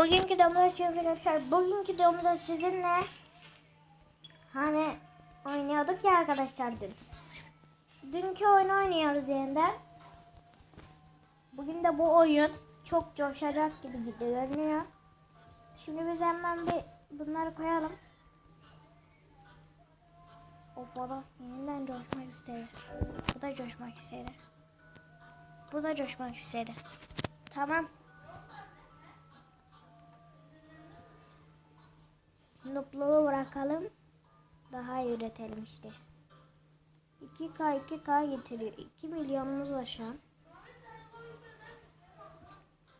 Bugünkü videomda arkadaşlar bugünkü videomda sizinle hani oynuyorduk ya arkadaşlar dün. Dünkü oyunu oynuyoruz yeniden. Bugün de bu oyun çok coşacak gibi görünüyor. Şimdi biz hemen bir bunları koyalım. Of o da yeniden coşmak istedi. Bu da coşmak istedi. Bu da coşmak istedi. Tamam. Nupluğu bırakalım. Daha üretelim işte. 2K 2K getiriyor. 2 milyonumuz var şu an.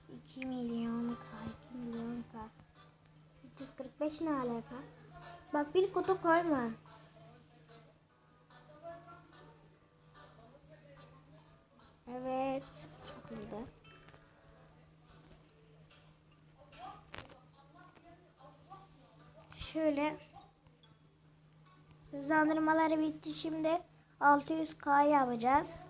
2 milyon K 2 milyon K. 345 ne alaka? Bak bir kutu koyma. Evet. Çok iyiydi. Şöyle hızlandırmaları bitti şimdi 600k yapacağız.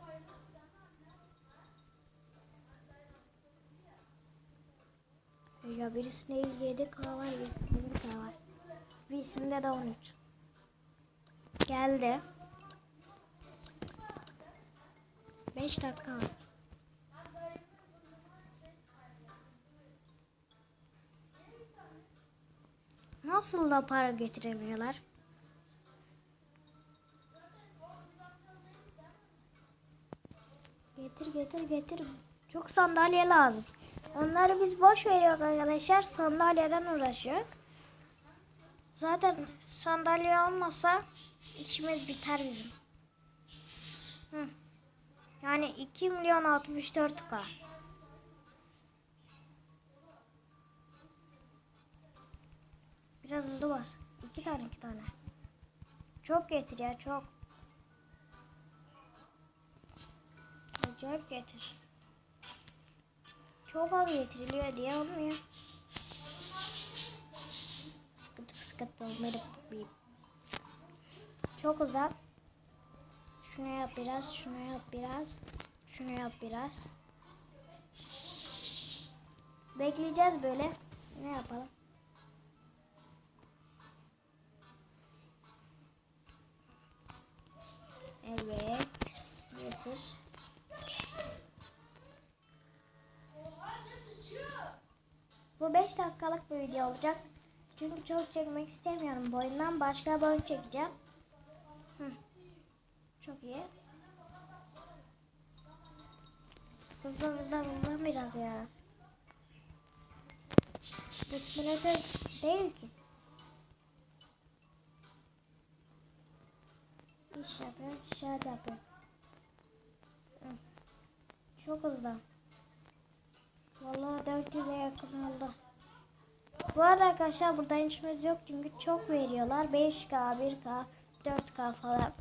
Ya birisinde 7k var, birisinde 1k var. Birisinde de 13. Geldi. 5 dakika var. Nasıl da para getiremiyorlar? Getir getir getir. Çok sandalye lazım. Onları biz boş veriyoruz arkadaşlar. Sandalyeden uğraşıyor. Zaten sandalye olmasa işimiz biter bizim. Hı. Yani 2 milyon 64 k. Biraz hızlı bas. İki tane iki tane. Çok getir ya çok. Acayip getir. Çok az getiriliyor diye olmuyor. Sıkıntı sıkıntı olmadı. bir. Çok uzak. Şunu yap biraz, şunu yap biraz, şunu yap biraz. Bekleyeceğiz böyle. Ne yapalım? Evet. Getir. Bu 5 dakikalık bir video olacak. Çünkü çok çekmek istemiyorum bu oyundan. Başka bir oyun çekeceğim. Hı. Çok iyi. Hızlı hızlı hızlı biraz ya. Bitmene değil ki. İş yapıyor, şart yapıyor. Çok hızlı. Vallahi 400'e yakın oldu. Bu arada arkadaşlar burada işimiz yok çünkü çok veriyorlar. 5K, 1K, 4K falan.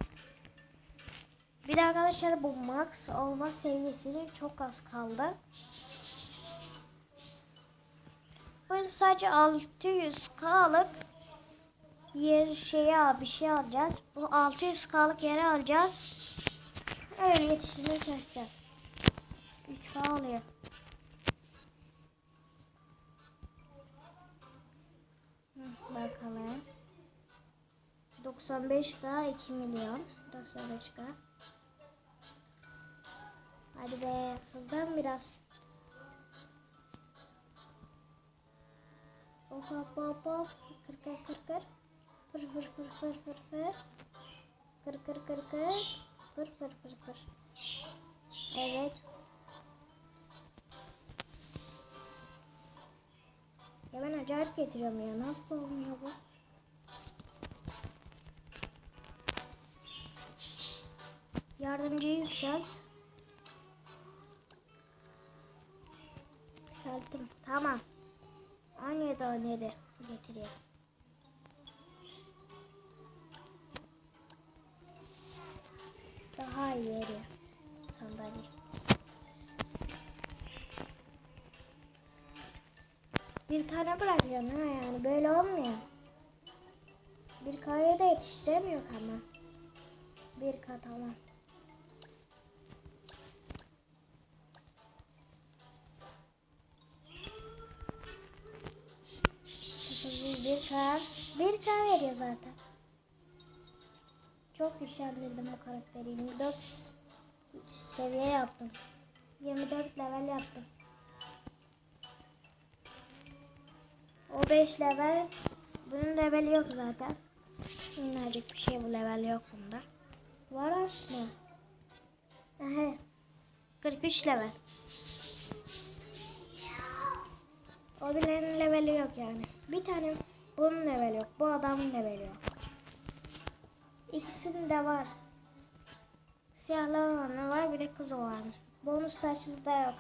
Bir de arkadaşlar bu max olma seviyesinin çok az kaldı. Bugün sadece 600K'lık yer şeye bir şey alacağız. Bu 600K'lık yere alacağız. Öyle yetiştirmeye çalışacağız. 3K alıyor. Hı, Bakalım. 95K 2 milyon. 95K. Hadi be hızlan biraz. Hop hop hop hop. Kır kır kır kır. Fır fır fır fır fır fır. Kır kır kır kır. Fır fır fır fır. Evet. Ya ben acayip getiriyorum ya. Nasıl olmuyor bu? Yardımcıyı yükselt. Yükselttim. Tamam. 17 17 getiriyor. Veriyor sandalye. Bir tane bırakıyorsun ha yani böyle olmuyor. Bir kaya da yetiştiremiyor ama. Bir kat tamam. şu an. 1K veriyor zaten. Çok güçlendirdim o karakteri. 24 seviye yaptım. 24 level yaptım. O 5 level. Bunun leveli yok zaten. Minnacık bir şey bu level yok bunda. Var aslında. Aha. 43 level. O bilenin leveli yok yani. Bir tane bunun leveli yok. Bu adamın leveli yok. İkisinin de var. Siyahlı olanı var bir de kız olanı. Bonus saçlı da yok.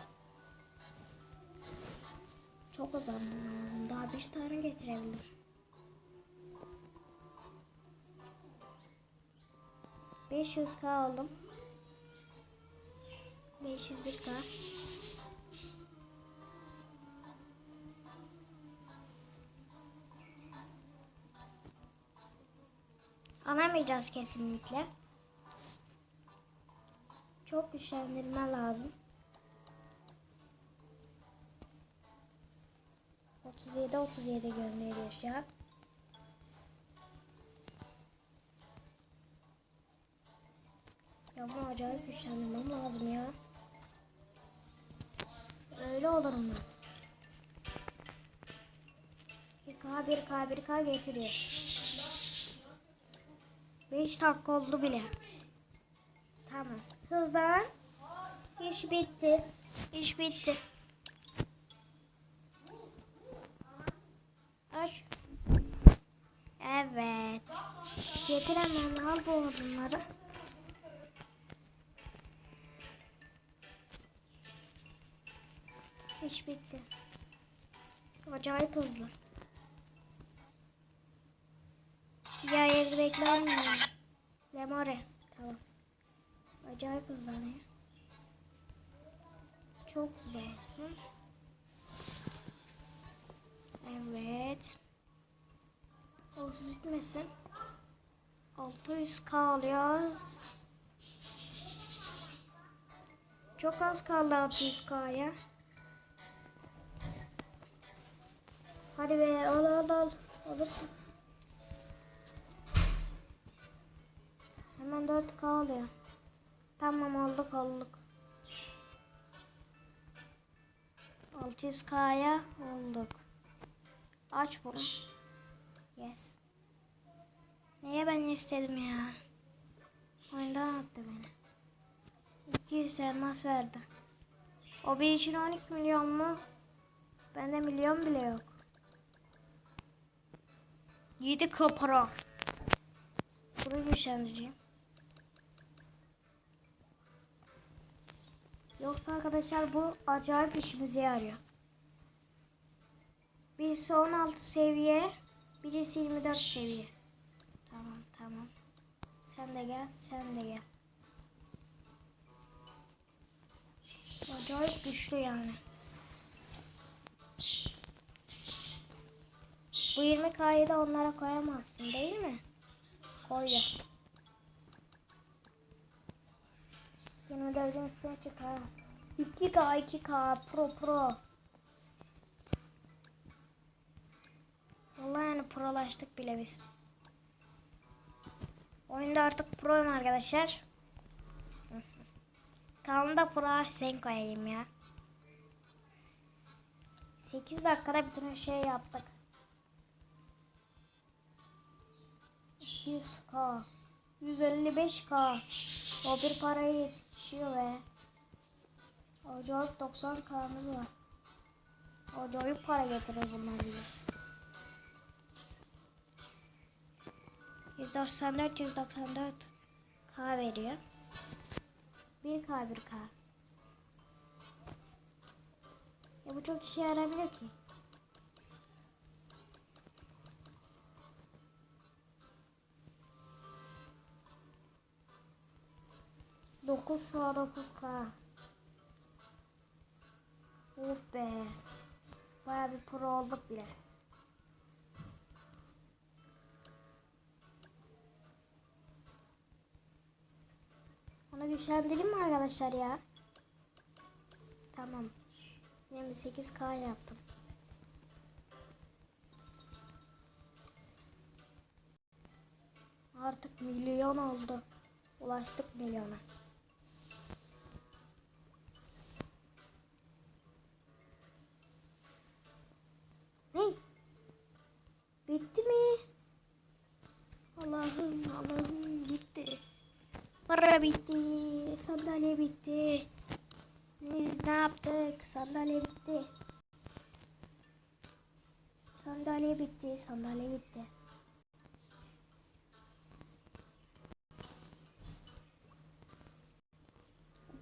Çok uzanmam lazım. Daha bir tane getirebilirim. Beş yüz K aldım. 501 K. Alamayacağız kesinlikle. Çok güçlendirme lazım. 37 37 gönderiyor şu an. Ya bunu acayip güçlendirmem lazım ya. Öyle olur mu? 1K 1K 1K getiriyor. 5 dakika oldu bile. Tamam. Hızlan. İş bitti. İş bitti. Aç. Evet. Getir hemen al bu odunları. İş bitti. Acayip hızlı. Evde beklenmiyor. Lemore. Tamam. Acayip hızlanıyor. Çok güzelsin. Evet. O gitmesin. 600k alıyoruz. Çok az kaldı 600k'ya. Hadi be al al al. Alırsın. Hemen 4k alıyor. Tamam olduk olduk. 600k'ya olduk. Aç bunu. Yes. Niye ben istedim ya? Oyundan attı beni. 200 elmas verdi. O bir için 12 milyon mu? Bende milyon bile yok. 7 kapara. Bunu güçlendireceğim. Yoksa arkadaşlar bu acayip işimize yarıyor. Birisi 16 seviye, birisi 24 seviye. Tamam tamam. Sen de gel, sen de gel. Acayip güçlü yani. Bu 20 K'yı da onlara koyamazsın değil mi? Koy ya. 24'ün üstüne çıkar. 2K 2K pro pro. Vallahi yani prolaştık bile biz. Oyunda artık proyum arkadaşlar. Kanalımda pro sen koyayım ya. 8 dakikada bütün şey yaptık. 200k 155k O bir paraya yetişiyor ve Acayip 90k'mız var. Acayip para getirir bunlar bize. 194 194 K veriyor. 1K 1K. Ya bu çok işe yarabilir ki. Dokuz K dokuz K. yani. Baya bir pro olduk bile. Onu güçlendireyim mi arkadaşlar ya? Tamam. 28k yaptım. Artık milyon oldu. Ulaştık milyona. Para bitti. Sandalye bitti. Biz ne yaptık? Sandalye bitti. Sandalye bitti. Sandalye bitti.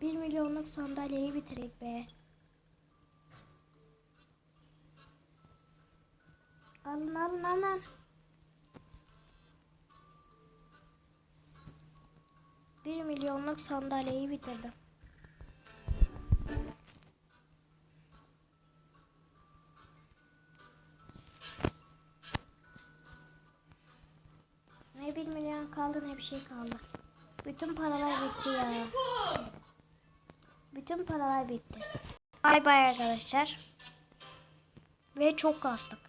Bir milyonluk sandalyeyi bitirdik be. Alın alın alın. Milyonluk sandalyeyi bitirdim. Ne bir milyon kaldı ne bir şey kaldı. Bütün paralar bitti ya. Bütün paralar bitti. Bay bay arkadaşlar. Ve çok kastık.